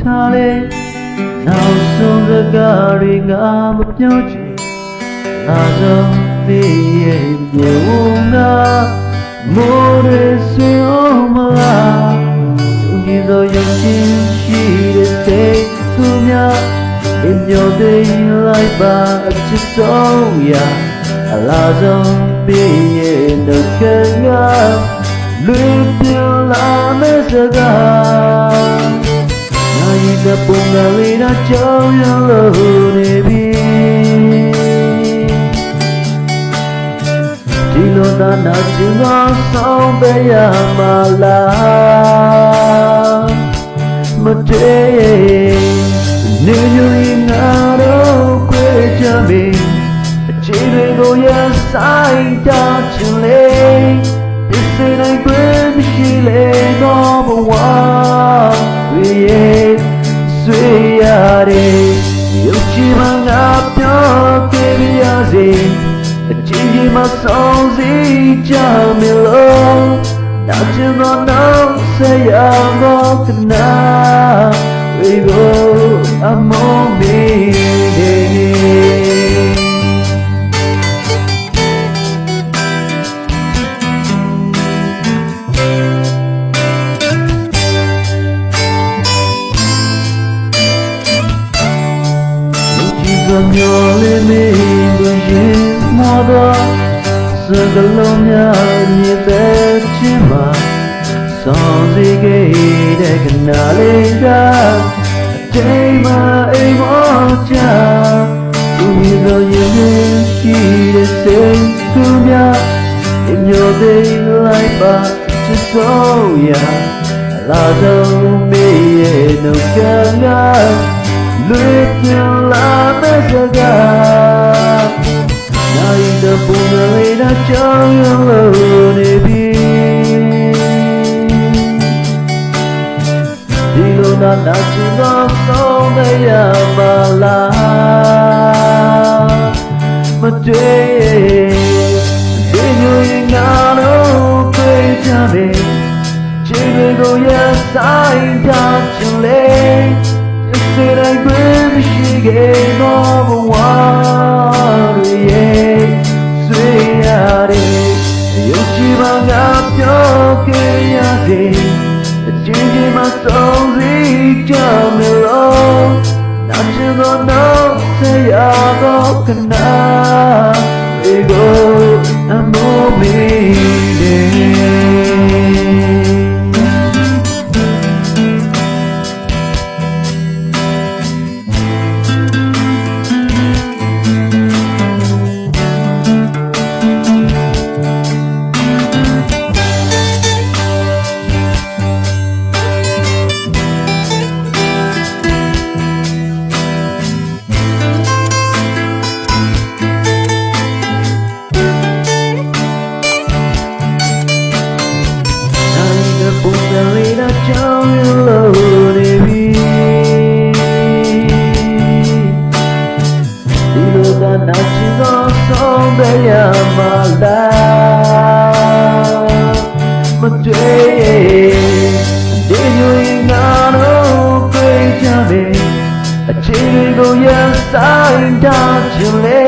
ချလေနောက်ဆုံးစကားတွေငါမပြောချင်လာဆုံးသေးရဲ့မြေဝငါမိုးရဆွေအောင်မလားသူကြီးသောရုပ်ချင်းရှိတဲ့စိတ်ကူများအမျောသိလိုက်ပါအချစ်ဆုံးရာအလားဆုံးသေးရဲ့နှုတ်ခမ်းငါလွေပြောင်းလာမယ့်စကားနိုင် တဲ့ပုံကလေးတော့ကြောင်ရလို့နေပြီဒီလိုသာနာချင်သောဆောင်ပေးရမလားမတည့်နေညူရင်ငါတော့ခွေချပြီအခြေတွေကိုရဆိုင်တာချင်လေ This ain't a great machine, no one. We ain't sweet, you chimang up your baby. A chingy my songs, each jamilo. Now you don't know, say I'm not tonight. We go, I'm on me. Lúc nhỏ lên mình vừa nhìn mò đó Giờ cái lòng nhà như thế chứ mà Sao gì gây để cái nà lên ra Đây mà em ó cha Tôi như giờ như thế chỉ để xem thương nhà Em nhớ đây lại bà chứ sao ya Là đâu mê nụ ca ngạc လွေပြောင်းလာ တဲ့စကားနိုင်တဲ့ပုံစံလေးတော့ကြောင်ရလို့နေပြီဒီလိုနာနာချင်တော့ကောင်းတဲ့ရမလားမတွေ့ဒီညရင်ငါတို့တွေ့ကြတယ်ချစ်တွေကိုရဆိုင်တာ ချင်လေ Said I really she gave number one yeah Sweet out it You keep on up your chaos Changing my soul the jam alone Not you don't know say I go cana We go I'm moving မလားမတွေ့ဒီညရင်ငါတို့တွေ့ကြတယ်အချိန်ကိုရဆိုင်တာချင်လေ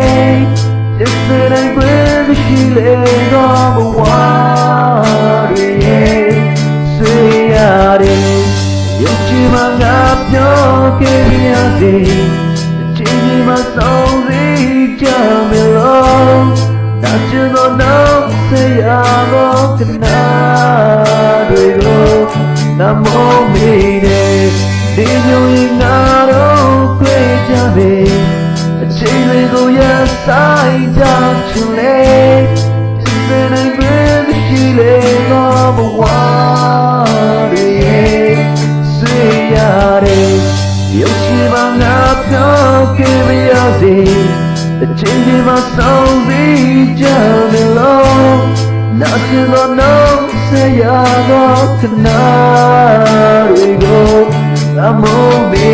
Just that I will she let go of water yeah say out it you keep my up your curiosity changing my soul the jamilo not you don't know say I'm not tonight we go namo me de you in aro kwe jabe အချိန်တွေကိုရဆိုင်ကြချင်လေဒီစနေပဲရှိလေတော့ဘဝရဲ့ဆွေရတယ်ရုပ်ရှိမှငါပြောခဲ့မရစေအချိန်ဒီမှာဆုံးပြီး ကြမယ်လို့နောက်ချင်တော့နောက်ဆက်ရတော့ခဏတွေကိုအမောမေ